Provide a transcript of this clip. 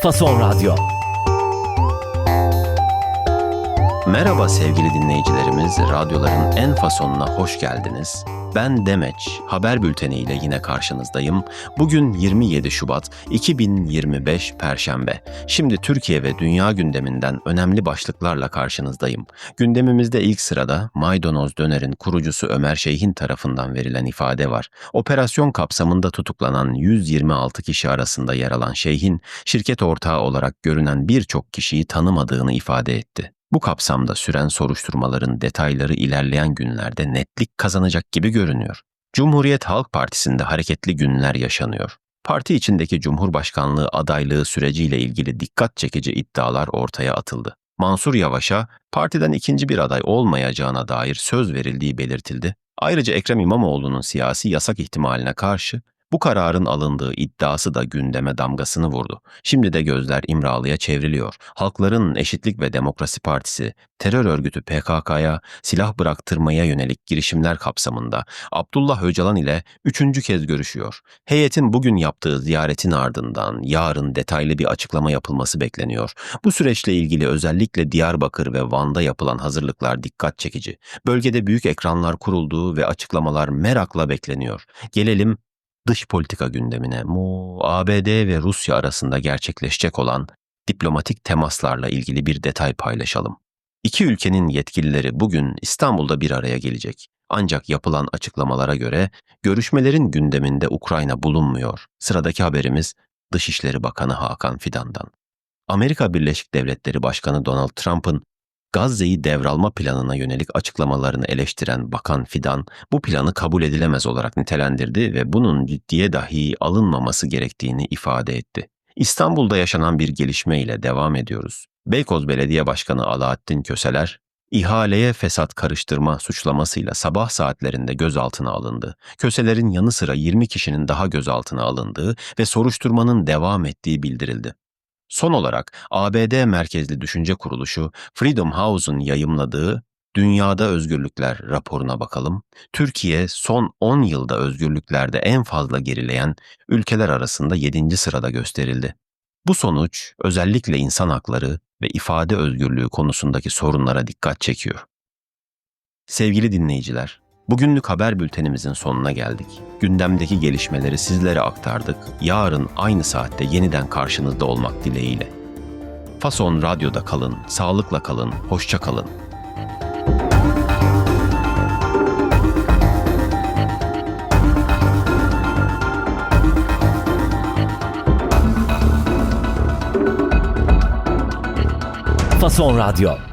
Fason Radyo. Merhaba sevgili dinleyicilerimiz, radyoların en fasonuna hoş geldiniz. Ben Demeç, haber bülteni ile yine karşınızdayım. Bugün 27 Şubat 2025 Perşembe. Şimdi Türkiye ve dünya gündeminden önemli başlıklarla karşınızdayım. Gündemimizde ilk sırada Maydanoz Döner'in kurucusu Ömer Şeyhin tarafından verilen ifade var. Operasyon kapsamında tutuklanan 126 kişi arasında yer alan Şeyhin, şirket ortağı olarak görünen birçok kişiyi tanımadığını ifade etti. Bu kapsamda süren soruşturmaların detayları ilerleyen günlerde netlik kazanacak gibi görünüyor. Cumhuriyet Halk Partisi'nde hareketli günler yaşanıyor. Parti içindeki Cumhurbaşkanlığı adaylığı süreciyle ilgili dikkat çekici iddialar ortaya atıldı. Mansur Yavaş'a partiden ikinci bir aday olmayacağına dair söz verildiği belirtildi. Ayrıca Ekrem İmamoğlu'nun siyasi yasak ihtimaline karşı bu kararın alındığı iddiası da gündeme damgasını vurdu. Şimdi de gözler İmralı'ya çevriliyor. Halkların Eşitlik ve Demokrasi Partisi, terör örgütü PKK'ya silah bıraktırmaya yönelik girişimler kapsamında Abdullah Öcalan ile üçüncü kez görüşüyor. Heyetin bugün yaptığı ziyaretin ardından yarın detaylı bir açıklama yapılması bekleniyor. Bu süreçle ilgili özellikle Diyarbakır ve Van'da yapılan hazırlıklar dikkat çekici. Bölgede büyük ekranlar kurulduğu ve açıklamalar merakla bekleniyor. Gelelim dış politika gündemine mu ABD ve Rusya arasında gerçekleşecek olan diplomatik temaslarla ilgili bir detay paylaşalım. İki ülkenin yetkilileri bugün İstanbul'da bir araya gelecek. Ancak yapılan açıklamalara göre görüşmelerin gündeminde Ukrayna bulunmuyor. Sıradaki haberimiz Dışişleri Bakanı Hakan Fidan'dan. Amerika Birleşik Devletleri Başkanı Donald Trump'ın Gazze'yi devralma planına yönelik açıklamalarını eleştiren Bakan Fidan bu planı kabul edilemez olarak nitelendirdi ve bunun ciddiye dahi alınmaması gerektiğini ifade etti. İstanbul'da yaşanan bir gelişme ile devam ediyoruz. Beykoz Belediye Başkanı Alaaddin Köseler, ihaleye fesat karıştırma suçlamasıyla sabah saatlerinde gözaltına alındı. Köselerin yanı sıra 20 kişinin daha gözaltına alındığı ve soruşturmanın devam ettiği bildirildi. Son olarak ABD merkezli düşünce kuruluşu Freedom House'un yayımladığı Dünyada Özgürlükler raporuna bakalım. Türkiye son 10 yılda özgürlüklerde en fazla gerileyen ülkeler arasında 7. sırada gösterildi. Bu sonuç özellikle insan hakları ve ifade özgürlüğü konusundaki sorunlara dikkat çekiyor. Sevgili dinleyiciler, bugünlük haber bültenimizin sonuna geldik. Gündemdeki gelişmeleri sizlere aktardık. Yarın aynı saatte yeniden karşınızda olmak dileğiyle. Fason Radyo'da kalın, sağlıkla kalın, hoşça kalın. Fason Radyo.